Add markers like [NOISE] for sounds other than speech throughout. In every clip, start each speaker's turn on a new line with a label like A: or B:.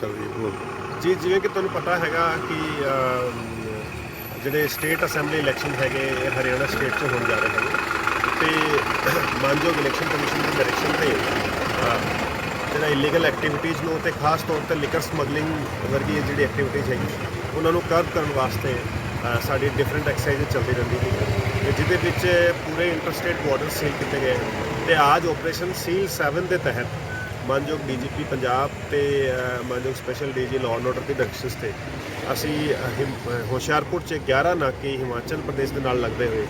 A: ਸਰਦੀਪ ਬੋਲ
B: ਜੀ, ਜਿਵੇਂ ਕਿ ਤੁਹਾਨੂੰ ਪਤਾ ਹੈਗਾ ਕਿ ਜਿਹੜੇ ਸਟੇਟ ਅਸੈਂਬਲੀ ਇਲੈਕਸ਼ਨ ਹੈਗੇ, ਇਹ ਹਰਿਆਣਾ ਸਟੇਟ 'ਚ ਹੋਣ ਜਾ ਰਹੇ ਹਨ ਤੇ ਮਾਨਯੋਗ ਇਲੈਕਸ਼ਨ ਕਮਿਸ਼ਨ ਦੀ ਡਾਇਰੈਕਸ਼ਨ ਤੇ ਜਿਹੜਾ ਇਲੀਗਲ ਐਕਟੀਵਿਟੀਜ਼ ਨੂੰ ਤੇ ਖਾਸ ਤੌਰ ਤੇ ਲਿਕਰ ਸਮਗਲਿੰਗ ਵਰਗੀ ਜਿਹੜੀ ਐਕਟੀਵਿਟੀਜ਼ ਹੈਗੀ, ਉਹਨਾਂ ਨੂੰ ਕਰਬ ਕਰਨ ਵਾਸਤੇ ਸਾਡੀ ਡਿਫਰੈਂਟ ਐਕਸਰਸਾਈਜ਼ ਚੱਲਦੀ ਰਹਿੰਦੀ ਹੈ। ਤੇ ਜਿਹਦੇ ਵਿੱਚ ਪੂਰੇ ਇੰਟਰਸਟੇਟ ਬਾਰਡਰ ਸੀਲ ਕੀਤੇ ਗਏ ਤੇ ਆਜ ਆਪਰੇਸ਼ਨ ਸੀਲ 7 ਦੇ ਤਹਿਤ ਮਾਨਯੋਗ ਡੀਜੀਪੀ ਪੰਜਾਬ ਤੇ ਮਾਨਯੋਗ special DG law and order the directions ਤੇ ਅਸੀਂ ਹਿਮ- ਹੁਸ਼ਿਆਰਪੁਰ 'ਚ 11 ਨਾਕੇ ਹਿਮਾਚਲ ਪ੍ਰਦੇਸ਼ ਦੇ ਨਾਲ ਲੱਗਦੇ ਹੋਏ,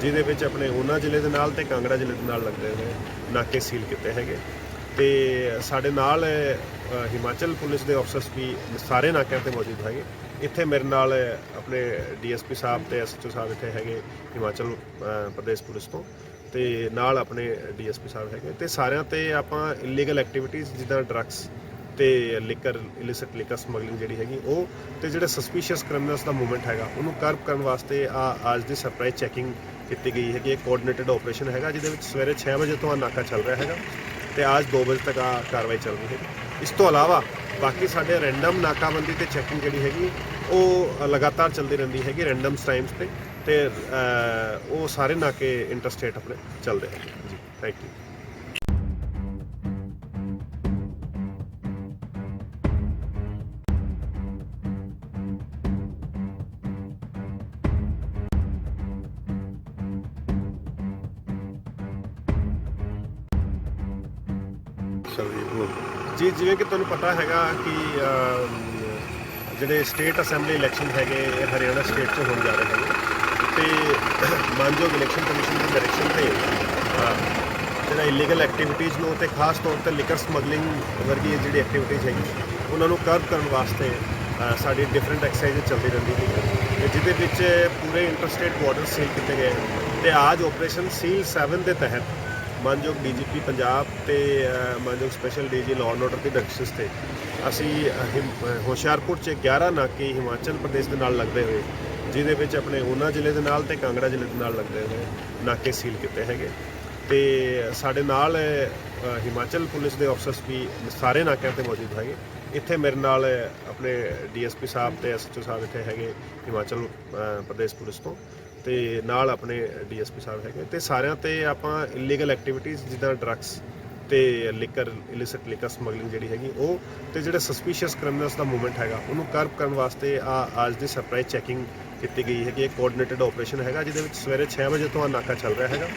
B: ਜਿਹਦੇ ਵਿੱਚ ਆਪਣੇ ਊਨਾ ਜ਼ਿਲ੍ਹੇ ਦੇ ਨਾਲ ਤੇ ਕਾਂਗੜਾ ਜ਼ਿਲ੍ਹੇ ਦੇ ਨਾਲ ਲੱਗਦੇ ਹੋਏ ਨਾਕੇ ਸੀਲ ਕੀਤੇ ਹੈਗੇ। ਤੇ, ਸਾਡੇ ਨਾਲ ਹਿਮਾਚਲ ਪੁਲਿਸ ਦੇ ਅਫਸਰਸ ਵੀ ਸਾਰੇ ਨਾਕਿਆਂ ਤੇ ਮੌਜੂਦ ਹੈਗੇ। ਇੱਥੇ ਮੇਰੇ ਨਾਲ ਆਪਣੇ ਡੀਐਸਪੀ ਸਾਹਿਬ ਤੇ ਐਸਐਚਓ ਸਾਹਿਬ ਇੱਥੇ ਹੈਗੇ ਹਿਮਾਚਲ ਪ੍ਰਦੇਸ਼ ਪੁਲਿਸ ਤੋਂ। ਤੇ ਨਾਲ ਆਪਣੇ ਡੀਐਸਪੀ ਸਾਹਿਬ ਹੈਗੇ। ਤੇ ਸਾਰਿਆਂ ਤੇ ਆਪਾਂ ਇਲੀਗਲ ਐਕਟੀਵਿਟੀਜ਼ ਜਿੱਦਾਂ ਡਰੱਗਸ ਤੇ ਲਿਕਰ ਇਲਿਸਿਟ ਲਿਕਰ ਸਮਗਲਿੰਗ ਜਿਹੜੀ ਹੈਗੀ, ਉਹ ਤੇ ਜਿਹੜੇ ਸਸਪੀਸ਼ੀਅਸ ਕ੍ਰਿਮੀਨਲਸ ਦਾ ਮੂਵਮੈਂਟ ਹੈਗਾ, ਉਹਨੂੰ ਕਰਬ ਕਰਨ ਵਾਸਤੇ ਆ ਅੱਜ ਦੀ ਸਰਪ੍ਰਾਈਜ਼ ਚੈਕਿੰਗ ਕੀਤੀ ਗਈ ਹੈਗੀ, ਇਹ ਕੋਆਰਡੀਨੇਟਡ ਆਪਰੇਸ਼ਨ ਹੈਗਾ, ਜਿਹਦੇ ਵਿੱਚ ਸਵੇਰੇ 6 ਵਜੇ ਤੋਂ ਆ ਨਾਕਾ ਚੱਲ ਰਿਹਾ ਹੈਗਾ ਤੇ ਅੱਜ 2 ਵਜੇ ਤੱਕ ਆ ਕਾਰਵਾਈ ਚੱਲ ਰਹੀ ਹੈ ਇਸ ਤੋਂ ਇਲਾਵਾ ਬਾਕੀ ਸਾਡੇ ਰੈਂਡਮ ਨਾਕਾਬੰਦੀ ਤੇ ਚੈਕਿੰਗ ਜਿਹੜੀ ਹੈਗੀ ਉਹ ਲਗਾਤਾਰ ਚੱਲਦੀ ਰਹਿੰਦੀ ਹੈਗੀ ਰੈਂਡਮ ਟਾਈਮਸ ਤੇ ਤੇ ਉਹ ਸਾਰੇ ਨਾਕੇ ਇੰਟਰਸਟੇਟ ਆਪਣੇ ਚੱਲਦੇ ਹੈਗੇ। ਜੀ ਥੈਂਕ ਯੂ ਜੀ ਜਿਵੇਂ ਕਿ ਤੁਹਾਨੂੰ ਪਤਾ ਹੈਗਾ ਕਿ ਜਿਹੜੇ ਸਟੇਟ ਅਸੈਂਬਲੀ ਇਲੈਕਸ਼ਨ ਹੈਗੇ, ਇਹ ਹਰਿਆਣਾ ਸਟੇਟ 'ਚ ਹੋਣ ਜਾ ਰਹੇ ਹੈਗੇ ਤੇ [COUGHS] ਮਾਨਯੋਗ ਇਲੈਕਸ਼ਨ ਕਮਿਸ਼ਨ ਦੀ ਡਾਇਰੈਕਸ਼ਨ ਤੇ ਜਿਹੜਾ ਇਲੀਗਲ ਐਕਟੀਵਿਟੀਜ਼ ਨੂੰ ਤੇ ਖਾਸ ਤੌਰ ਤੇ ਲਿਕਰ ਸਮਗਲਿੰਗ ਵਰਗੀ ਜਿਹੜੀ ਐਕਟੀਵਿਟੀਜ਼ ਹੈਗੀ, ਉਹਨਾਂ ਨੂੰ ਕਰਬ ਕਰਨ ਵਾਸਤੇ ਸਾਡੀ ਡਿਫਰੈਂਟ ਐਕਸਰਸਾਈਜ਼ ਚੱਲਦੀ ਰਹਿੰਦੀ ਹੈ ਤੇ ਜਿਹਦੇ ਵਿੱਚ ਪੂਰੇ ਇੰਟਰਸਟੇਟ ਬਾਰਡਰ ਸੀਲ ਕੀਤੇ ਗਏ ਤੇ ਆਜ ਆਪਰੇਸ਼ਨ ਸੀਲ 7 ਦੇ ਤਹਿਤ ਮਾਨਯੋਗ ਡੀਜੀਪੀ ਪੰਜਾਬ ਤੇ ਮਾਨਯੋਗ special DG law and order the directions ਤੇ ਅਸੀਂ ਹਿਮ- ਹੁਸ਼ਿਆਰਪੁਰ 'ਚ 11 ਨਾਕੇ ਹਿਮਾਚਲ ਪ੍ਰਦੇਸ਼ ਦੇ ਨਾਲ ਲੱਗਦੇ ਹੋਏ, ਜਿਹਦੇ ਵਿੱਚ ਆਪਣੇ ਊਨਾ ਜ਼ਿਲ੍ਹੇ ਦੇ ਨਾਲ ਤੇ ਕਾਂਗੜਾ ਜ਼ਿਲ੍ਹੇ ਦੇ ਨਾਲ ਲੱਗਦੇ ਹੋਏ ਨਾਕੇ ਸੀਲ ਕੀਤੇ ਹੈਗੇ। ਤੇ ਸਾਡੇ ਨਾਲ ਹਿਮਾਚਲ ਪੁਲਿਸ ਦੇ ਅਫਸਰਸ ਵੀ ਸਾਰੇ ਨਾਕਿਆਂ ਤੇ ਮੌਜੂਦ ਹੈਗੇ। ਇੱਥੇ ਮੇਰੇ ਨਾਲ ਆਪਣੇ ਡੀਐਸਪੀ ਸਾਹਿਬ ਤੇ ਐਸਐਚਓ ਸਾਹਿਬ ਇੱਥੇ ਹੈਗੇ ਹਿਮਾਚਲ ਪ੍ਰਦੇਸ਼ ਪੁਲਿਸ ਤੋਂ। ਤੇ ਨਾਲ ਆਪਣੇ ਡੀਐਸਪੀ ਸਾਹਿਬ ਹੈਗੇ। ਤੇ ਸਾਰਿਆਂ ਤੇ ਆਪਾਂ ਇਲੀਗਲ ਐਕਟੀਵਿਟੀਜ਼ ਜਿੱਦਾਂ ਡਰੱਗਸ ਤੇ ਲਿਕਰ ਇਲਿਸਿਟ ਲਿਕਰ ਸਮਗਲਿੰਗ ਜਿਹੜੀ ਹੈਗੀ, ਉਹ ਤੇ ਜਿਹੜੇ ਸਸਪੀਸ਼ੀਅਸ ਕ੍ਰਿਮੀਨਲਸ ਦਾ ਮੂਵਮੈਂਟ ਹੈਗਾ, ਉਹਨੂੰ ਕਰਬ ਕਰਨ ਵਾਸਤੇ ਆ ਅੱਜ ਦੀ ਸਰਪ੍ਰਾਈਜ਼ ਚੈਕਿੰਗ ਕੀਤੀ ਗਈ ਹੈਗੀ। ਇਹ ਕੋਆਰਡੀਨੇਟਡ ਆਪਰੇਸ਼ਨ ਹੈਗਾ, ਜਿਹਦੇ ਵਿੱਚ ਸਵੇਰੇ 6 ਵਜੇ ਤੋਂ ਆ ਨਾਕਾ ਚੱਲ ਰਿਹਾ ਹੈਗਾ।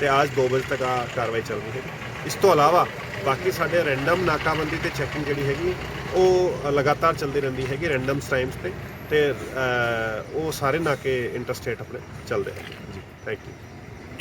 B: ਤੇ ਆਜ 2 ਵਜੇ ਤੱਕ ਆ ਕਾਰਵਾਈ ਚੱਲ ਰਹੀ ਹੈਗੀ। ਇਸ ਤੋਂ ਇਲਾਵਾ ਬਾਕੀ ਸਾਡੇ ਰੈਂਡਮ ਨਾਕਾਬੰਦੀ ਤੇ ਚੈਕਿੰਗ ਜਿਹੜੀ ਹੈਗੀ, ਉਹ ਲਗਾਤਾਰ ਚੱਲਦੀ ਰਹਿੰਦੀ ਹੈਗੀ ਰੈਂਡਮ ਟਾਈਮਸ ਤੇ ਤੇ ਉਹ ਸਾਰੇ ਨਾਕੇ ਇੰਟਰਸਟੇਟ ਆਪਣੇ ਚੱਲਦੇ ਹੈਗੇ ਜੀ ਥੈਂਕ ਯੂ